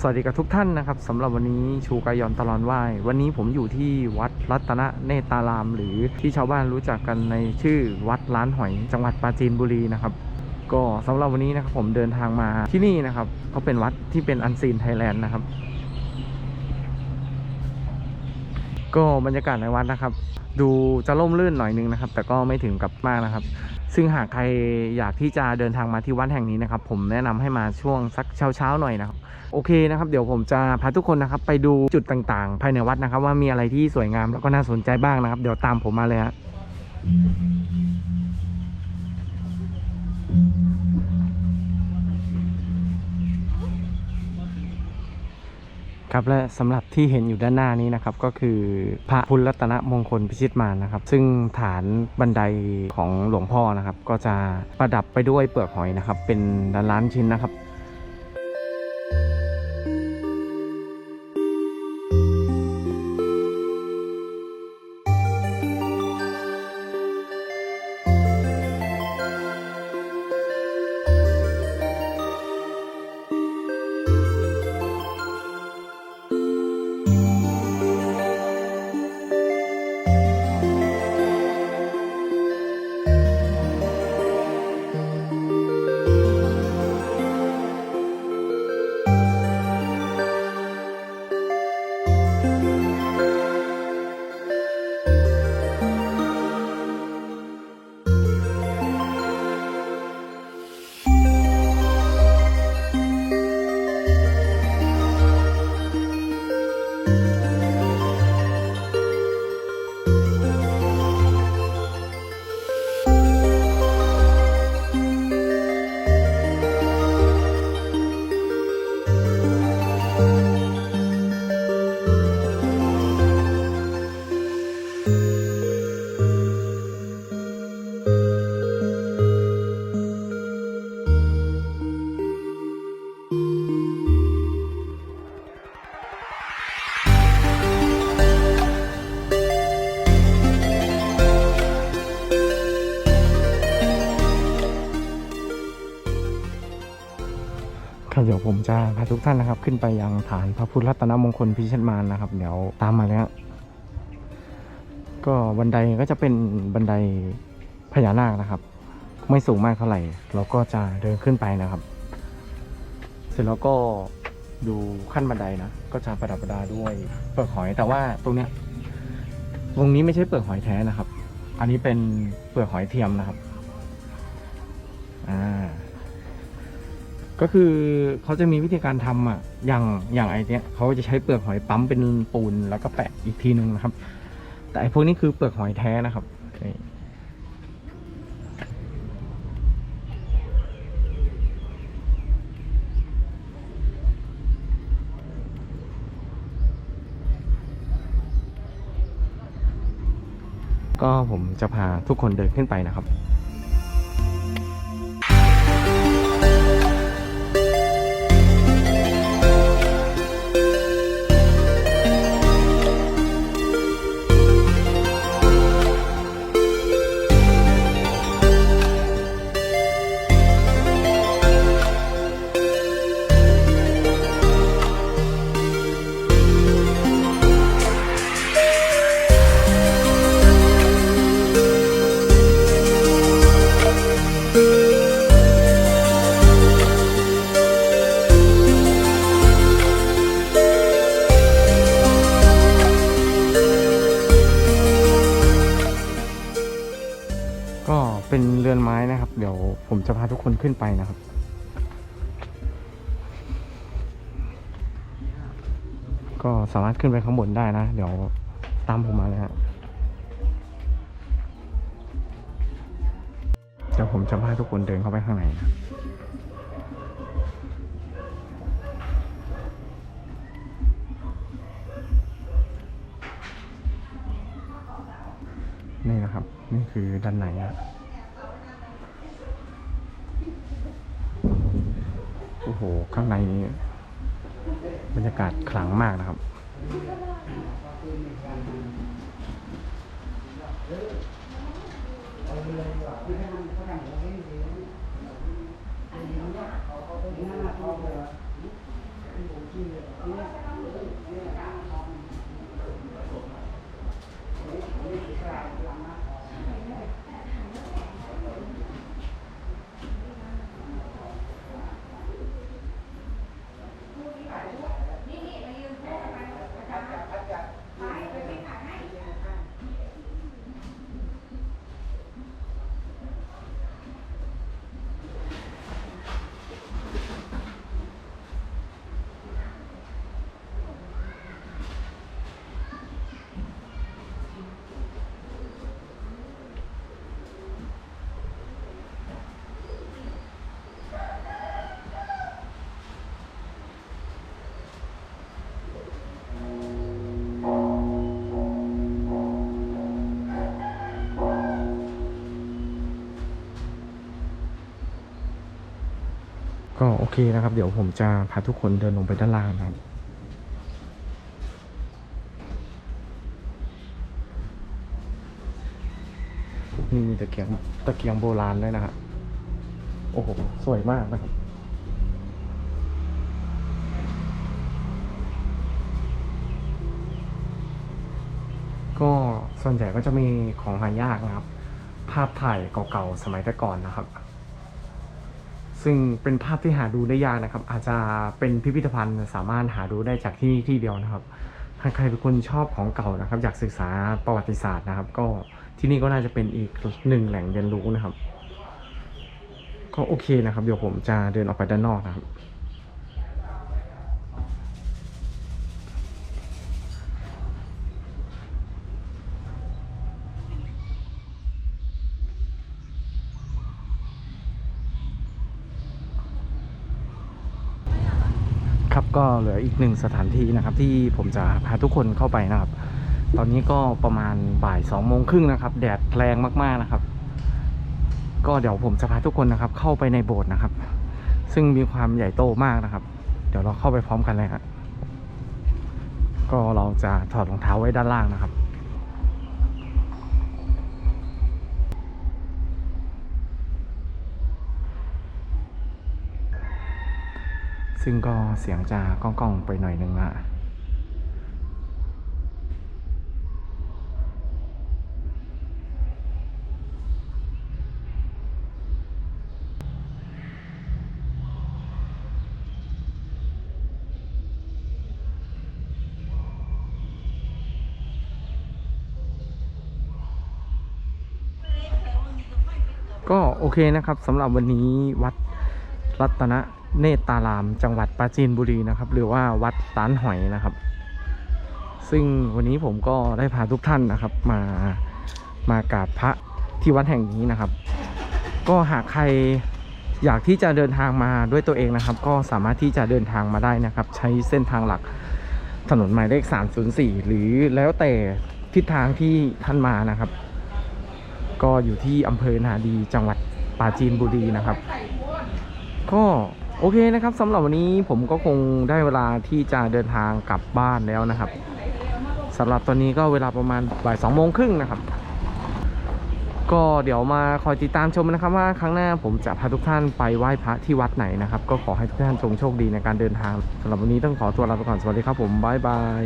สวัสดีกับทุกท่านนะครับสำหรับวันนี้ชูกายอนตลอนไหว้วันนี้ผมอยู่ที่วัดรัตนเนตาราม หรือที่ชาวบ้านรู้จักกันในชื่อวัดล้านหอย จังหวัดปราจีนบุรีนะครับ ก็สำหรับวันนี้นะครับผมเดินทางมาที่นี่นะครับเขาเป็นวัดที่เป็นอันซีนไทยแลนด์นะครับ ก็บรรยากาศในวัดนะครับ ดูจะร่มรื่นหน่อยนึงนะครับ แต่ก็ไม่ถึงกับมากนะครับ ซึ่งหากใครอยากที่จะเดินทางมาที่วัดแห่งนี้นะครับ ผมแนะนำให้มาช่วงสักเช้าเช้าๆหน่อยนะครับโอเคนะครับเดี๋ยวผมจะพาทุกคนนะครับ ไปดูจุดต่างๆ ภายในวัดนะครับ ว่ามีอะไรที่สวยงามแล้วก็น่าสนใจบ้างนะครับ เดี๋ยวตามผมมาเลยฮะ ครับและสำหรับที่เห็นอยู่ด้านหน้านี้นะครับก็คือพระพุทธรัตนมงคลพิชิตมารนะครับ ซึ่งฐานบันไดของหลวงพ่อนะครับ ก็จะประดับไปด้วยเปลือกหอยนะครับ เป็นล้านล้านชิ้นนะครับ เดี๋ยวผมจะพาทุกท่านนะครับ ขึ้นไปยังฐานพระพุทธรัตนมงคลพิชิตมารนะครับ เดี๋ยวตามมาแล้วก็บันไดก็จะเป็นบันไดพญานาคนะครับ ไม่สูงมากเท่าไหร่ เราก็จะเดินขึ้นไปนะครับ เสร็จแล้วก็ดูขั้นบันไดนะก็จะประดับประดาด้วยเปลือกหอยแต่ว่าตรงเนี้ยวงนี้ไม่ใช่เปลือกหอยแท้นะครับ อันนี้เป็นเปลือกหอยเทียมนะครับ ก็คือเขาจะมีวิธีการทำอะอย่างอย่างไอเนี้ยเขาจะใช้เปลือกหอยปั๊มเป็นปูนแล้วก็แปะอีกทีนึงนะครับ แต่ไอพวกนี้คือเปลือกหอยแท้นะครับนี่ก็ผมจะพาทุกคนเดินขึ้นไปนะครับ เรือนไม้นะครับ เดี๋ยวผมจะพาทุกคนขึ้นไปนะครับก็สามารถขึ้นไปข้างบนได้นะ เดี๋ยวตามผมมาเลยฮะเดี๋ยวผมจะพาทุกคนเดินเข้าไปข้างในนะนี่นะครับ นี่คือด้านในอะ โอ้โหข้างในนี้บรรยากาศขลังมากนะครับเก็โอเคนะครับ เดี๋ยวผมจะพาทุกคนเดินลงไปด้านล่างนะครับนี่มีตะเกียงตะเกียงโบราณด้วยนะครับโอ้โห สวยมากนะครับ ก็ส่วนใหญ่ก็จะมีของหายากนะครับ ภาพถ่ายเก่าๆ สมัยแต่ก่อนนะครับ ซึ่งเป็นภาพที่หาดูได้ยากนะครับ อาจจะเป็นพิพิธภัณฑ์สามารถหาดูได้จากที่นี่ที่เดียวนะครับถ้าใครเป็นคนชอบของเก่านะครับ อยากศึกษาประวัติศาสตร์นะครับ ก็ที่นี่ก็น่าจะเป็นอีกหนึ่งแหล่งเรียนรู้นะครับ ก็โอเคนะครับ เดี๋ยวผมจะเดินออกไปด้านนอกนะครับ ก็เหลืออีกหนึ่งสถานที่นะครับ ที่ผมจะพาทุกคนเข้าไปนะครับ ตอนนี้ก็ประมาณบ่ายสองโมงครึ่งนะครับ แดดแรงมากๆนะครับ ก็เดี๋ยวผมจะพาทุกคนนะครับ เข้าไปในโบสถ์นะครับ ซึ่งมีความใหญ่โตมากนะครับ เดี๋ยวเราเข้าไปพร้อมกันเลยครับก็เราจะถอดรองเท้าไว้ด้านล่างนะครับ ซึ่งก็เสียงจะก้องๆไปหน่อยนึงละก็โอเคนะครับสำหรับวันนี้วัดรัตนะ เนตรารามจังหวัดปราจีนบุรีนะครับ หรือว่าวัดล้านหอยนะครับ ซึ่งวันนี้ผมก็ได้พาทุกท่านนะครับ มามากราบพระที่วัดแห่งนี้นะครับ ก็หากใครอยากที่จะเดินทางมาด้วยตัวเองนะครับ ก็สามารถที่จะเดินทางมาได้นะครับ ใช้เส้นทางหลักถนนหมายเลข 304 หรือแล้วแต่ทิศทางที่ท่านมานะครับ ก็อยู่ที่อำเภอนาดีจังหวัดปราจีนบุรีนะครับ ก็ โอเคนะครับสำหรับวันนี้ผมก็คงได้เวลาที่จะเดินทางกลับบ้านแล้วนะครับสำหรับตอนนี้ก็เวลาประมาณบ่ายสองโมงครึ่งนะครับ ก็เดี๋ยวมาคอยติดตามชมนะครับว่าครั้งหน้าผมจะพาทุกท่านไปไหว้พระที่วัดไหนนะครับ ก็ขอให้ทุกท่านจงโชคดีในการเดินทางสำหรับวันนี้ต้องขอตัวลาไปก่อนสวัสดีครับผมบ๊ายบาย